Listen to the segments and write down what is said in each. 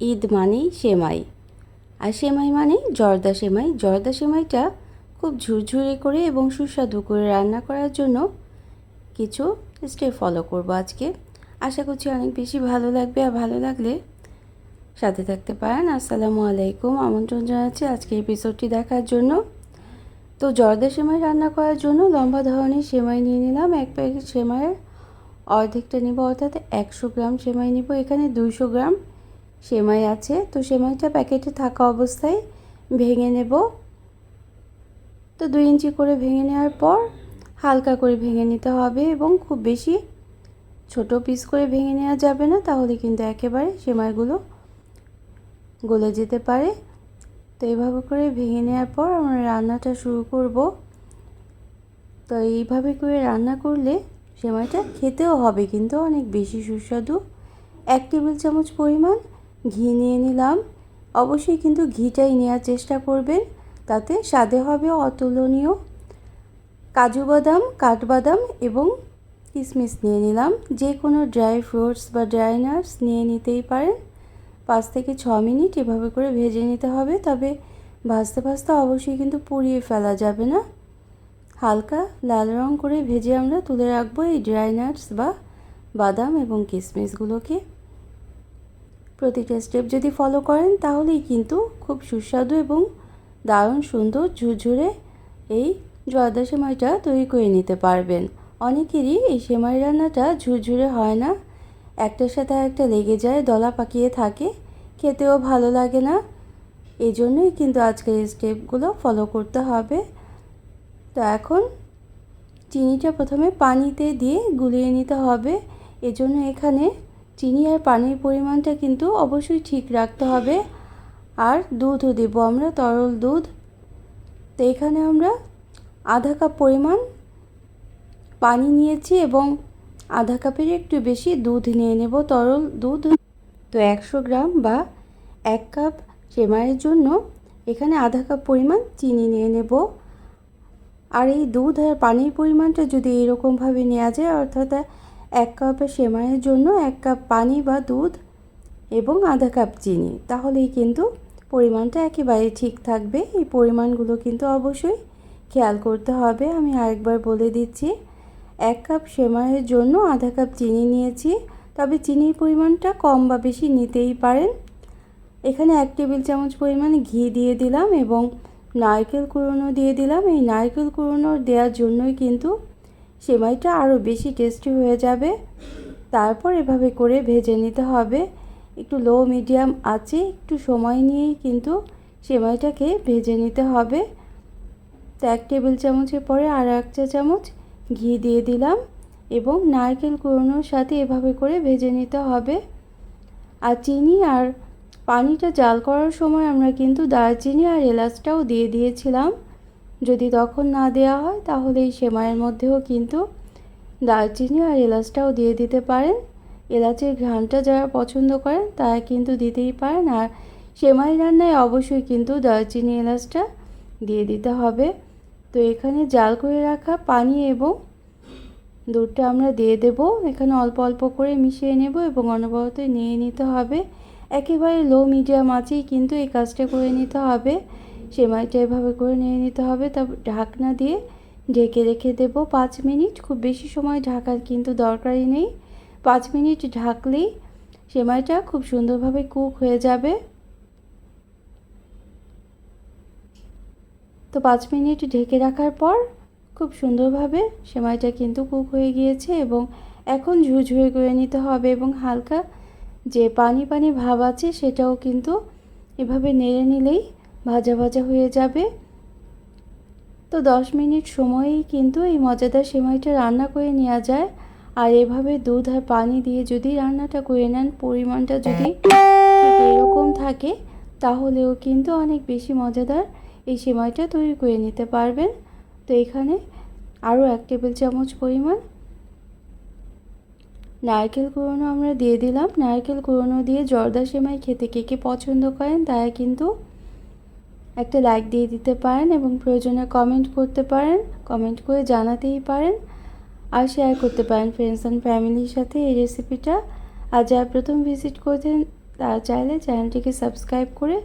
ঈদ মানেই সেমাই। আর সেমাই মানে জর্দা সেমাই। জর্দা সেমাইটা খুব ঝুরঝুরে করে এবং সুস্বাদু করে রান্না করার জন্য কিছু স্টেপ ফলো করব আজকে। আশা করছি অনেক বেশি ভালো লাগবে আর ভালো লাগলে সাথে থাকতে পারেন। আসসালামু আলাইকুম। আমন্ত্রণ জানাচ্ছি আজকে এপিসোডটি দেখার জন্য। তো জর্দা সেমাই রান্না করার জন্য লম্বা ধরনের সেমাই নিয়ে নিলাম। এক প্যাকেট সেমাইয়ের অর্ধেকটা নিব, অর্থাৎ একশো গ্রাম সেমাই নিব। এখানে দুইশো গ্রাম সেমাই আছে। তো সেমাইটা প্যাকেটে থাকা অবস্থায় ভেঙে নেব। তো দুই ইঞ্চি করে ভেঙে নেওয়ার পর হালকা করে ভেঙে নিতে হবে এবং খুব বেশি ছোট পিস করে ভেঙে নেওয়া যাবে না। তাহলে কিন্তু একেবারে সেমাইগুলো গলে যেতে পারে। তো এইভাবে করে ভেঙে নেওয়ার পর আমরা রান্নাটা শুরু করব। তো এইভাবে করে রান্না করলে সেমাইটা খেতেও হবে, কিন্তু অনেক বেশি সুস্বাদু। এক টেবিল চামচ পরিমাণ ঘি নিয়ে নিলাম। অবশ্যই কিন্তু ঘিটাই নেওয়ার চেষ্টা করবেন, তাতে স্বাদে হবে অতুলনীয়। কাজু বাদাম, কাঠবাদাম এবং কিশমিশ নিয়ে নিলাম। যে কোনো ড্রাই ফ্রুটস বা ড্রাই নাটস নিয়ে নিতেই পারেন। পাঁচ থেকে ছ মিনিট এভাবে করে ভেজে নিতে হবে, তবে ভাজতে ভাজতে অবশ্যই কিন্তু পুড়িয়ে ফেলা যাবে না। হালকা লাল রং করে ভেজে আমরা তুলে রাখব এই ড্রাই নাটস বা বাদাম এবং কিশমিশগুলোকে প্রতিটা স্টেপ যদি ফলো করেন, তাহলেই কিন্তু খুব সুস্বাদু এবং দারুণ সুন্দর ঝুরঝুরে এই জর্দা সেমাইটা তৈরি করে নিতে পারবেন। অনেকেরই এই সেমাই রান্নাটা ঝুরঝুরে হয় না। একটার সাথে একটা লেগে যায়, দলা পাকিয়ে থাকে, খেতেও ভালো লাগে না। এই জন্যই কিন্তু আজকের স্টেপগুলো ফলো করতে হবে। তো এখন চিনিটা প্রথমে পানিতে দিয়ে গুলিয়ে নিতে হবে। এজন্য এখানে চিনি আর পানির পরিমাণটা কিন্তু অবশ্যই ঠিক রাখতে হবে। আর দুধও দেবো আমরা, তরল দুধ। তো এখানে আমরা আধা কাপ পরিমাণ পানি নিয়েছি এবং আধা কাপের একটু বেশি দুধ নিয়ে নেব, তরল দুধ। তো একশো গ্রাম বা এক কাপ সেমাইয়ের জন্য এখানে আধা কাপ পরিমাণ চিনি নিয়ে নেব। আর এই দুধ আর পানির পরিমাণটা যদি এরকমভাবে নেওয়া যায়, অর্থাৎ এক কাপ সেমাইয়ের জন্য এক কাপ পানি বা দুধ এবং আধা কাপ চিনি। তাহলেই কিন্তু পরিমাণটা একেবারে ঠিক থাকবে। এই পরিমাণগুলো কিন্তু অবশ্যই খেয়াল করতে হবে। আমি আরেকবার বলে দিচ্ছি, এক কাপ সেমাইয়ের জন্য আধা কাপ চিনি নিয়েছি। তবে চিনির পরিমাণটা কম বা বেশি নিতেই পারেন। এখানে এক টেবিল চামচ পরিমাণ ঘি দিয়ে দিলাম এবং নারকেল কুড়োনো দিয়ে দিলাম। এই নারকেল কুড়োনো দেওয়ার জন্যই কিন্তু সেমাইটা আরও বেশি টেস্টি হয়ে যাবে। তারপর এভাবে করে ভেজে নিতে হবে। একটু লো মিডিয়াম আছে, একটু সময় নিয়েই কিন্তু সেমাইটাকে ভেজে নিতে হবে। তো এক টেবিল চামচের পরে আর এক চা চামচ ঘি দিয়ে দিলাম এবং নারকেল কুড়োনোর সাথে এভাবে করে ভেজে নিতে হবে। আর চিনি আর পানিটা জাল করার সময় আমরা কিন্তু দারচিনি আর এলাচটাও দিয়ে দিয়েছিলাম। যদি তখন না দেওয়া হয়, তাহলে এই সেমাইয়ের মধ্যেও কিন্তু দারচিনি আর এলাচটাও দিয়ে দিতে পারেন। এলাচের ঘ্রাণটা যারা পছন্দ করেন, তারা কিন্তু দিতেই পারেন। আর সেমাই রান্নায় অবশ্যই কিন্তু দারচিনি, এলাচটা দিয়ে দিতে হবে। তো এখানে জাল করে রাখা পানি এবং দুধটা আমরা দিয়ে দেব। এখানে অল্প অল্প করে মিশিয়ে নেব এবং অনবরত নিয়ে নিতে হবে। একেবারে লো মিডিয়াম আছেই কিন্তু এই কাজটা করে নিতে হবে। সেমাইটা এভাবে করে নিয়ে নিতে হবে। তারপর ঢাকনা দিয়ে ঢেকে রেখে দেব পাঁচ মিনিট। খুব বেশি সময় ঢাকার কিন্তু দরকারই নেই। পাঁচ মিনিট ঢাকলেই সেমাইটা খুব সুন্দরভাবে কুক হয়ে যাবে। তো পাঁচ মিনিট ঢেকে রাখার পর খুব সুন্দরভাবে সেমাইটা কিন্তু কুক হয়ে গিয়েছে এবং এখন ঝুরঝুরে করে নিতে হবে এবং হালকা যে পানি পানি ভাব আছে সেটাও কিন্তু এভাবে নেড়ে নিলেই ভাজা ভাজা হয়ে যাবে। তো দশ মিনিট সময়েই কিন্তু এই মজাদার সেমাইটা রান্না করে নেওয়া যায়। আর এভাবে দুধ আর পানি দিয়ে যদি রান্নাটা করে নেন, পরিমাণটা যদি এরকম থাকে, তাহলেও কিন্তু অনেক বেশি মজাদার এই সেমাইটা তৈরি করে নিতে পারবেন। তো এখানে আরও এক টেবিল চামচ পরিমাণ নারকেল কুড়োনো আমরা দিয়ে দিলাম। নারকেল কুড়োনো দিয়ে জর্দা সেমাই খেতে কে কে পছন্দ করেন, তারা কিন্তু একটা লাইক দিয়ে দিতে পারেন এবং প্রয়োজনে কমেন্ট করতে পারেন কমেন্ট করে জানাতেই পারেন আর শেয়ার করতে পারেন ফ্রেন্ডস অ্যান্ড ফ্যামিলির সাথে এই রেসিপিটা আর যারা প্রথম ভিজিট করছেন, তারা চাইলে চ্যানেলটিকে সাবস্ক্রাইব করে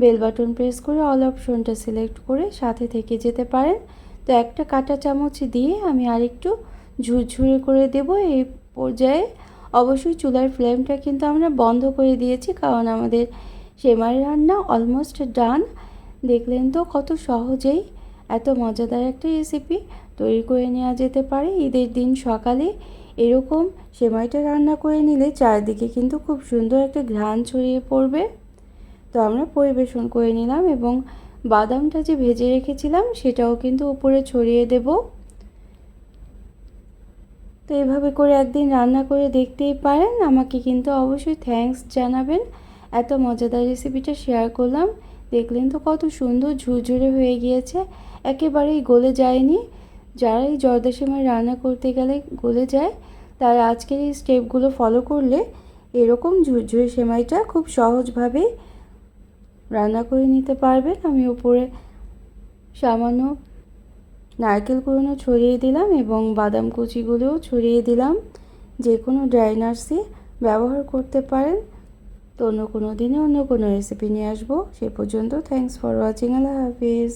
বেল বাটন প্রেস করে অল অপশনটা সিলেক্ট করে সাথে থেকে যেতে পারেন। তো একটা কাঁটা চামচ দিয়ে আমি আরেকটু ঝুরঝুরে করে দেব এই পর্যায়ে। অবশ্যই চুলার ফ্লেমটা কিন্তু আমরা বন্ধ করে দিয়েছি, কারণ আমাদের সেমাই রান্না অলমোস্ট ডান দেখলেন তো কত সহজেই। এত মজাদার একটা রেসিপি তৈরি করে নেওয়া যেতে পারে ঈদের দিন সকালে। এরকম সেমাইটা রান্না করে নিলে চারদিকে কিন্তু খুব সুন্দর একটা ঘ্রাণ ছড়িয়ে পড়বে। তো আমরা পরিবেশন করে নিলাম এবং বাদামটা যে ভেজে রেখেছিলাম সেটাও কিন্তু উপরে ছড়িয়ে দেব। তো এভাবে করে একদিন রান্না করে দেখতেই পারেন। আমাকে কিন্তু অবশ্যই থ্যাঙ্কস জানাবেন। এত মজাদার রেসিপিটা শেয়ার করলাম। দেখলেন তো কত সুন্দর ঝুরঝুরে হয়ে গিয়েছে। একেবারেই গলে যায়নি। যারা এই জর্দা সেমাই রান্না করতে গেলে গলে যায়, তারা আজকের এই স্টেপগুলো ফলো করলে এরকম ঝুরঝুরে সেমাইটা খুব সহজভাবে রান্না করে নিতে পারবেন। আমি উপরে সামান্য নারকেল কুড়োনো ছড়িয়ে দিলাম এবং বাদাম কুচিগুলোও ছড়িয়ে দিলাম। যে কোনো ড্রাই নাটসই ব্যবহার করতে পারেন। তো অন্য কোনো দিনে অন্য কোনো রেসিপি নিয়ে আসব। সে পর্যন্ত থ্যাংকস ফর ওয়াচিং আল্লাহ হাফিজ।